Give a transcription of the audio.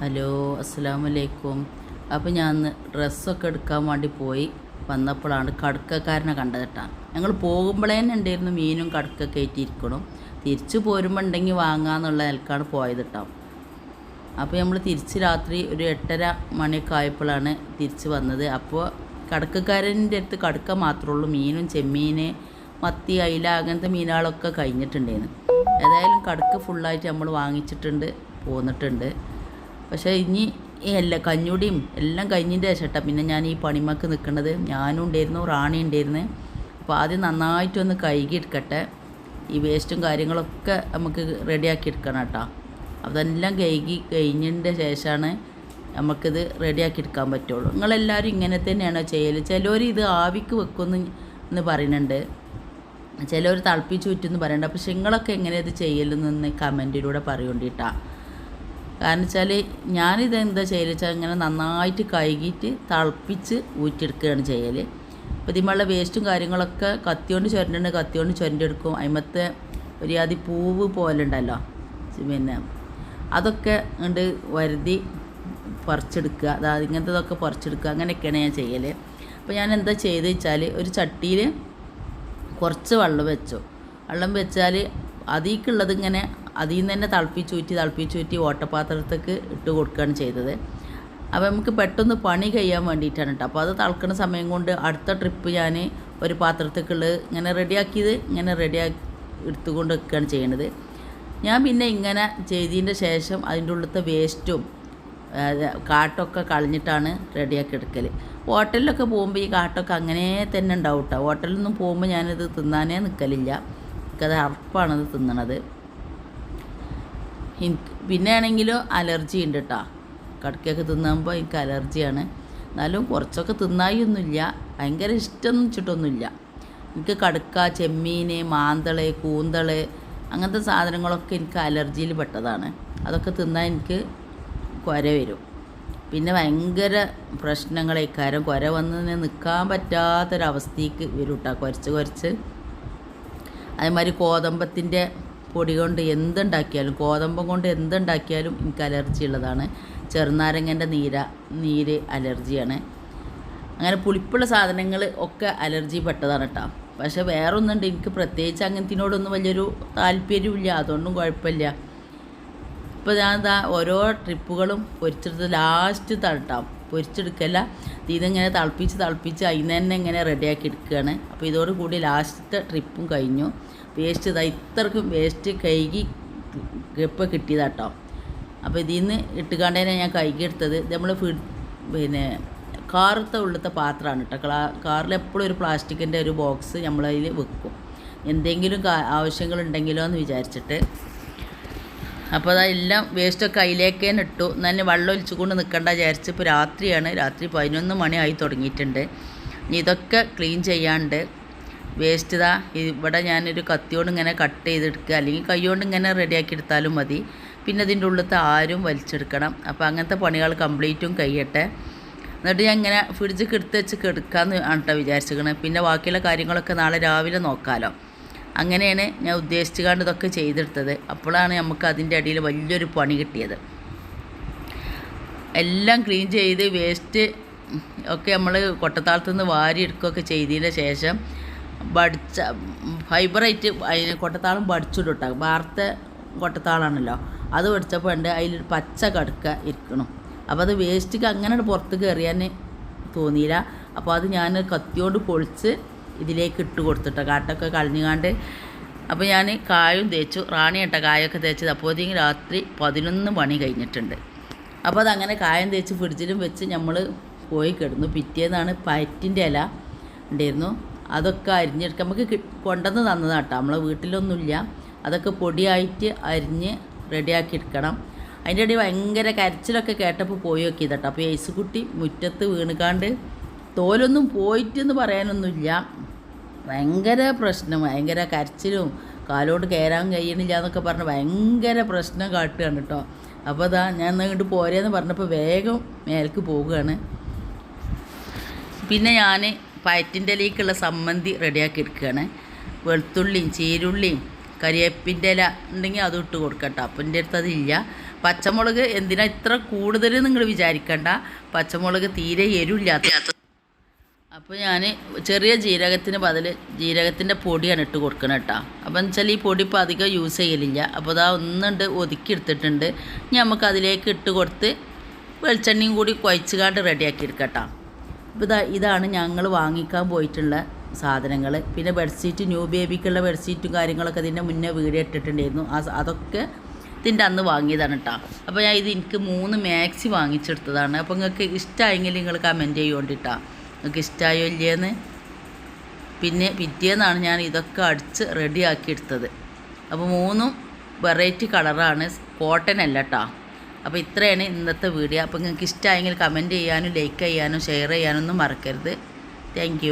Hello അസ്സാം വലൈക്കും അപ്പോൾ ഞാൻ ഡ്രസ്സൊക്കെ എടുക്കാൻ വേണ്ടി പോയി. വന്നപ്പോഴാണ് കടുക്കക്കാരനെ കണ്ടത് കേട്ടോ. ഞങ്ങൾ പോകുമ്പോഴേ ഉണ്ടായിരുന്നു മീനും കടുക്കൊക്കെ ആയിട്ടിരിക്കണം. തിരിച്ചു പോരുമ്പോൾ ഉണ്ടെങ്കിൽ വാങ്ങാന്നുള്ള നിലക്കാണ് പോയത് കേട്ടോ. അപ്പോൾ നമ്മൾ തിരിച്ച് രാത്രി ഒരു എട്ടര മണിയൊക്കെ ആയപ്പോഴാണ് തിരിച്ച് വന്നത്. അപ്പോൾ കടക്കക്കാരന്റെ അടുത്ത് കടുക്ക മാത്രമേ ഉള്ളൂ. മീനും ചെമ്മീൻ മത്തി അയില അങ്ങനത്തെ മീനുകളൊക്കെ കഴിഞ്ഞിട്ടുണ്ടായിരുന്നു. ഏതായാലും കടുക്ക ഫുള്ളായിട്ട് നമ്മൾ വാങ്ങിച്ചിട്ടുണ്ട് പോന്നിട്ടുണ്ട്. പക്ഷേ ഇനി എല്ലാ കഞ്ഞുടിയും എല്ലാം കഴിഞ്ഞിന്റെ ശേഷം പിന്നെ ഞാൻ ഈ പണിമക്ക് നിൽക്കുന്നത് ഞാനും ഉണ്ടായിരുന്നു റാണി ഉണ്ടായിരുന്നു. അപ്പോൾ ആദ്യം നന്നായിട്ടൊന്ന് കഴുകി എടുക്കട്ടെ. ഈ വേസ്റ്റും കാര്യങ്ങളൊക്കെ നമുക്ക് റെഡിയാക്കി എടുക്കണം കേട്ടോ അതെല്ലാം കഴുകി കഴിഞ്ഞതിന്റെ ശേഷമാണ് നമുക്കിത് റെഡിയാക്കി എടുക്കാൻ പറ്റുള്ളൂ. നിങ്ങളെല്ലാവരും ഇങ്ങനെ തന്നെയാണ് ചെയ്യൽ ചിലവർ ഇത് ആവിക്ക് വെക്കുമെന്ന് എന്ന് പറയുന്നുണ്ട്. ചിലർ തിളപ്പിച്ച് ചുറ്റുമെന്ന് പറയുന്നുണ്ട്. പക്ഷെ നിങ്ങളൊക്കെ എങ്ങനെ ഇത് ചെയ്യലെന്ന് കമന്റിലൂടെ പറയുകൊണ്ടിട്ടാ കാരണം വെച്ചാൽ ഞാനിത് എന്താ ചെയ്യൽ വെച്ചാൽ ഇങ്ങനെ നന്നായിട്ട് കഴുകിയിട്ട് തിളപ്പിച്ച് ഊറ്റിയെടുക്കുകയാണ് ചെയ്യൽ അപ്പോൾ ഇതിമുള്ള വേസ്റ്റും കാര്യങ്ങളൊക്കെ കത്തിയോണ്ട് ചുരണ്ടുണ്ട് കത്തിയോണ്ട് ചുരണ്ടെടുക്കും. അതിമത്തെ ഒരു അതി പൂവ് പോലെ ഉണ്ടല്ലോ പിന്നെ അതൊക്കെ ഉണ്ട് വരുതി പറിച്ചെടുക്കുക. അതായത് ഇങ്ങനത്തതൊക്കെ പറിച്ചെടുക്കുക. അങ്ങനെയൊക്കെയാണ് ഞാൻ ചെയ്യൽ അപ്പോൾ ഞാൻ എന്താ ചെയ്ത് വെച്ചാൽ ഒരു ചട്ടിയിൽ കുറച്ച് വെള്ളം വെച്ചു. വെള്ളം വെച്ചാൽ അതിലേക്കുള്ളത് ഇങ്ങനെ അതിൽ നിന്ന് തന്നെ തിളപ്പിച്ചൂറ്റി തിളപ്പിച്ചൂറ്റി ഓട്ടപാത്രത്തേക്ക് ഇട്ട് കൊടുക്കുകയാണ് ചെയ്തത്. അപ്പോൾ നമുക്ക് പെട്ടെന്ന് പണി കഴിയാൻ വേണ്ടിയിട്ടാണ് കേട്ടോ. അപ്പോൾ അത് തിളക്കുന്ന സമയം കൊണ്ട് അടുത്ത ട്രിപ്പ് ഞാൻ ഒരു പാത്രത്തേക്കുള്ളത് ഇങ്ങനെ റെഡിയാക്കിയത് ഇങ്ങനെ റെഡിയാക്കി എടുത്തുകൊണ്ട് വെക്കുകയാണ് ചെയ്യണത്. ഞാൻ പിന്നെ ഇങ്ങനെ ചെയ്തതിന്റെ ശേഷം അതിന്റെ ഉള്ളിലത്തെ വേസ്റ്റും കാട്ടൊക്കെ കളഞ്ഞിട്ടാണ് റെഡിയാക്കി എടുക്കൽ ഹോട്ടലിലൊക്കെ പോകുമ്പോൾ ഈ കാട്ടൊക്കെ അങ്ങനെ തന്നെ ഉണ്ടാവും കേട്ടോ. ഹോട്ടലിലൊന്നും പോകുമ്പോൾ ഞാനിത് തിന്നാനേ നിൽക്കലില്ല. എനിക്കത് അറപ്പാണത് തിന്നണത്. എനിക്ക് പിന്നെ അലർജി ഉണ്ട് കേട്ടോ കടക്കയൊക്കെ തിന്നുമ്പോൾ എനിക്ക് അലർജിയാണ്. എന്നാലും കുറച്ചൊക്കെ തിന്നായൊന്നുമില്ല ഭയങ്കര ഇഷ്ടം വെച്ചിട്ടൊന്നുമില്ല. എനിക്ക് കടുക്ക ചെമ്മീൻ മാന്തൾ കൂന്തൾ അങ്ങനത്തെ സാധനങ്ങളൊക്കെ എനിക്ക് അലർജിയിൽ പെട്ടതാണ്. അതൊക്കെ തിന്നാൽ എനിക്ക് കുര വരും. പിന്നെ ഭയങ്കര പ്രശ്നങ്ങളേക്കാരം കുര വന്ന് നിൽക്കാൻ പറ്റാത്തൊരവസ്ഥയ്ക്ക് വരും കേട്ടോ കുരച്ച് കുരച്ച്. അതേമാതിരി കോതമ്പത്തിന്റെ പൊടി കൊണ്ട് എന്തുണ്ടാക്കിയാലും ഗോതമ്പ് കൊണ്ട് എന്തുണ്ടാക്കിയാലും എനിക്ക് അലർജി ഉള്ളതാണ്. ചെറുനാരങ്ങന്റെ നീര നീര് അലർജിയാണ്. അങ്ങനെ പുളിപ്പുള്ള സാധനങ്ങൾ ഒക്കെ അലർജി പെട്ടതാണ് കേട്ടോ പക്ഷെ വേറൊന്നുണ്ട് എനിക്ക് പ്രത്യേകിച്ച് അങ്ങനത്തിനോടൊന്നും വലിയൊരു താല്പര്യമില്ല അതുകൊണ്ടും കുഴപ്പമില്ല. ഇപ്പോൾ ഞാൻ ഇതാ ഓരോ ട്രിപ്പുകളും പൊരിച്ചെടുത്ത് ലാസ്റ്റ് തട്ടാം പൊരിച്ചെടുക്കല്ല ഇതിങ്ങനെ തിളപ്പിച്ച് തിളപ്പിച്ച് അതിന് തന്നെ ഇങ്ങനെ റെഡിയാക്കി എടുക്കുകയാണ്. അപ്പോൾ ഇതോടുകൂടി ലാസ്റ്റത്തെ ട്രിപ്പും കഴിഞ്ഞു. വേസ്റ്റ് ഇതാ ഇത്രക്കും വേസ്റ്റ് കഴുകി ഇപ്പോൾ കിട്ടിയതാട്ടോ. അപ്പോൾ ഇതിൽ നിന്ന് ഇട്ടുകാണ്ടേനെ ഞാൻ കഴുകിയെടുത്തത്. നമ്മൾ പിന്നെ കാറത്തെ ഉള്ളത്തെ പാത്രമാണ് കേട്ടോ. കാറിൽ എപ്പോഴും ഒരു പ്ലാസ്റ്റിക്കിന്റെ ഒരു ബോക്സ് നമ്മളതിൽ വെക്കും. എന്തെങ്കിലും ആവശ്യങ്ങളുണ്ടെങ്കിലോ എന്ന് വിചാരിച്ചിട്ട്. അപ്പോൾ അതെല്ലാം വേസ്റ്റൊക്കെ അതിലേക്ക് ഇട്ടു. നല്ല വെള്ളം ഒലിച്ചുകൊണ്ട് നിൽക്കണ്ട വിചാരിച്ച് ഇപ്പോൾ രാത്രിയാണ്. രാത്രി പതിനൊന്ന് മണിയായി തുടങ്ങിയിട്ടുണ്ട്. ഇതൊക്കെ ക്ലീൻ ചെയ്യാണ്ട് വേസ്റ്റ് ഇതാ. ഇവിടെ ഞാനൊരു കത്തിയോട് ഇങ്ങനെ കട്ട് ചെയ്തെടുക്കുക. അല്ലെങ്കിൽ കൈകൊണ്ട് ഇങ്ങനെ റെഡിയാക്കി എടുത്താലും മതി. പിന്നെ അതിന്റെ ഉള്ളിലത്തെ ആരും വലിച്ചെടുക്കണം. അപ്പോൾ അങ്ങനത്തെ പണികൾ കംപ്ലീറ്റും കഴിയട്ടെ. എന്നിട്ട് ഞാൻ ഇങ്ങനെ ഫ്രിഡ്ജിൽ എടുത്ത് വെച്ച് കെടുക്കാമെന്ന് ആണ് കേട്ടോ പിന്നെ ബാക്കിയുള്ള കാര്യങ്ങളൊക്കെ നാളെ രാവിലെ നോക്കാമല്ലോ അങ്ങനെയാണ് ഞാൻ ഉദ്ദേശിച്ചുകൊണ്ട് ഇതൊക്കെ ചെയ്തെടുത്തത്. അപ്പോഴാണ് നമുക്ക് അതിന്റെ അടിയിൽ വലിയൊരു പണി കിട്ടിയത്. എല്ലാം ക്ലീൻ ചെയ്ത് വേസ്റ്റ് ഒക്കെ നമ്മൾ കൊട്ടത്താളത്തു നിന്ന് വാരി എടുക്കുകയൊക്കെ ചെയ്തതിന് ശേഷം ബടിച്ച ഫൈബറായിട്ട് അതിന് കൊട്ടത്താളം ബടിച്ചിടും കേട്ടോ വാർത്ത കൊട്ടത്താളാണല്ലോ. അത് പഠിച്ചപ്പോൾ ഉണ്ട് അതിലൊരു പച്ച കടുക്ക ഇരിക്കണം. അപ്പോൾ അത് വേസ്റ്റ് അങ്ങനെ പുറത്ത് കയറിയാൻ തോന്നിയില്ല. അപ്പോൾ അത് ഞാൻ കത്തിയോണ്ട് പൊളിച്ച് ഇതിലേക്ക് ഇട്ട് കൊടുത്തിട്ടോ കാട്ടൊക്കെ കളഞ്ഞുകാണ്ട് അപ്പോൾ ഞാൻ കായും തേച്ചു. റാണി ഇട്ട കായൊക്കെ തേച്ചത്. അപ്പോഴത്തേക്കും രാത്രി പതിനൊന്ന് മണി കഴിഞ്ഞിട്ടുണ്ട്. അപ്പോൾ അതങ്ങനെ കായം തേച്ച് ഫ്രിഡ്ജിലും വെച്ച് നമ്മൾ പോയി കിടന്നു. പിറ്റേന്നാണ് പയറ്റിന്റെ ഇല ഉണ്ടായിരുന്നു. അതൊക്കെ അരിഞ്ഞെടുക്കുക നമുക്ക് കൊണ്ടുവന്ന് തന്നതാണ് കേട്ടോ നമ്മളെ വീട്ടിലൊന്നുമില്ല. അതൊക്കെ പൊടിയായിട്ട് അരിഞ്ഞ് റെഡിയാക്കി എടുക്കണം അതിന്റെ ഇടയിൽ ഭയങ്കര കരച്ചിലൊക്കെ കേട്ടപ്പോൾ പോയി നോക്കിയതട്ടോ. അപ്പോൾ യേസുകുട്ടി മുറ്റത്ത് വീണുകാണ്ട് തോലൊന്നും പോയിട്ടെന്ന് പറയാനൊന്നുമില്ല. ഭയങ്കര പ്രശ്നം ഭയങ്കര കരച്ചിലും കാലോട് കയറാൻ കഴിയണില്ല എന്നൊക്കെ പറഞ്ഞ് ഭയങ്കര പ്രശ്നം കാട്ടുകയാണ് കേട്ടോ. അപ്പോൾ അതാ ഞാൻ ഇങ്ങോട്ട് പോരേന്ന് പറഞ്ഞപ്പോൾ വേഗം മേലേക്ക് പോവുകയാണ്. പിന്നെ ഞാൻ പയറ്റിന്റെ ഇലയ്ക്കുള്ള സമ്മന്തി റെഡിയാക്കി എടുക്കുകയാണ്. വെളുത്തുള്ളിയും ചീരുള്ളിയും കരിയേപ്പിന്റെ ഇല ഉണ്ടെങ്കിൽ അതും ഇട്ട് കൊടുക്കട്ടോ. അപ്പം എന്റെ അടുത്ത് അതില്ല. പച്ചമുളക് എന്തിനാ ഇത്ര കൂടുതൽ നിങ്ങൾ വിചാരിക്കണ്ട. പച്ചമുളക് തീരെ എരുവില്ലാത്ത അപ്പോൾ ഞാൻ ചെറിയ ജീരകത്തിന് ബദൽ ജീരകത്തിന്റെ പൊടിയാണ് ഇട്ട് കൊടുക്കണം കേട്ടോ. അപ്പം വെച്ചാൽ ഈ പൊടി ഇപ്പോൾ അധികം യൂസ് ചെയ്യലില്ല. അപ്പോൾ അതാ ഒന്നുണ്ട് ഒതുക്കി എടുത്തിട്ടുണ്ട്. ഇനി നമുക്ക് അതിലേക്ക് ഇട്ട് കൊടുത്ത് വെളിച്ചെണ്ണയും കൂടി കുഴച്ചുകാണ്ട് റെഡിയാക്കി എടുക്കട്ടോ അപ്പോൾ ഇതാ ഇതാണ് ഞങ്ങൾ വാങ്ങിക്കാൻ പോയിട്ടുള്ള സാധനങ്ങൾ. പിന്നെ ബെഡ്ഷീറ്റ് ന്യൂ ബേബിക്കുള്ള ബെഡ്ഷീറ്റും കാര്യങ്ങളൊക്കെ ഇതിന്റെ മുന്നേ വീഡിയോ ഇട്ടിട്ടുണ്ടായിരുന്നു. ആ അതൊക്കെ ഇതിന്റെ അന്ന് വാങ്ങിയതാണ് കേട്ടോ അപ്പോൾ ഞാൻ ഇത് എനിക്ക് മൂന്ന് മാക്സി വാങ്ങിച്ചെടുത്തതാണ്. അപ്പോൾ നിങ്ങൾക്ക് ഇഷ്ടമായെങ്കിൽ നിങ്ങൾ കമന്റ് ചെയ്യുകൊണ്ടിട്ടാ നിങ്ങൾക്ക് ഇഷ്ടമായോ ഇല്ലയെന്ന് പിന്നെ പിറ്റേന്നാണ് ഞാൻ ഇതൊക്കെ അടിച്ച് റെഡിയാക്കി എടുത്തത്. അപ്പോൾ മൂന്നും വെറൈറ്റി കളറാണ് കോട്ടൺ അല്ല കേട്ടോ അപ്പോൾ ഇത്രയാണ് ഇന്നത്തെ വീഡിയോ. അപ്പോൾ നിങ്ങൾക്ക് ഇഷ്ടമായെങ്കിൽ കമന്റ് ചെയ്യാനും ലൈക്ക് ചെയ്യാനും ഷെയർ ചെയ്യാനൊന്നും മറക്കരുത്. താങ്ക്